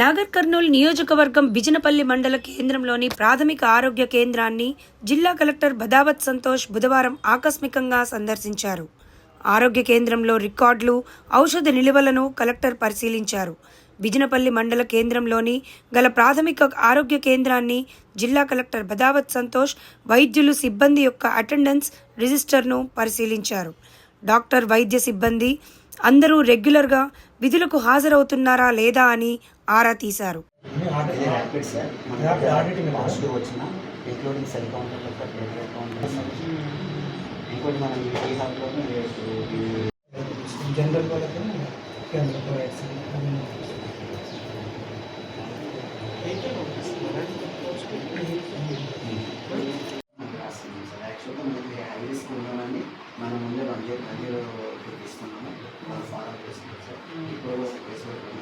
నాగర్ కర్నూలు నియోజకవర్గం బిజినపల్లి మండల కేంద్రంలోని ప్రాథమిక ఆరోగ్య కేంద్రాన్ని జిల్లా కలెక్టర్ బదావత్ సంతోష్ బుధవారం ఆకస్మికంగా సందర్శించారు. ఆరోగ్య కేంద్రంలో రికార్డులు ఔషధ నిలువలను కలెక్టర్ పరిశీలించారు. బిజినపల్లి మండల కేంద్రంలోని గల ప్రాథమిక ఆరోగ్య కేంద్రాన్ని జిల్లా కలెక్టర్ బదావత్ సంతోష్ వైద్యులు సిబ్బంది యొక్క అటెండెన్స్ రిజిస్టర్ను పరిశీలించారు. డాక్టర్ వైద్య సిబ్బంది అందరూ రెగ్యులర్గా విధులకు హాజరవుతున్నారా లేదా అని ఆరా తీశారు మనం జనరల్ మనం ముందే వన్ జీరో తీసుకున్నాము వాళ్ళు ఫాలో చేస్తున్నాం సార్ ఇప్పుడు కేసు దగ్గర.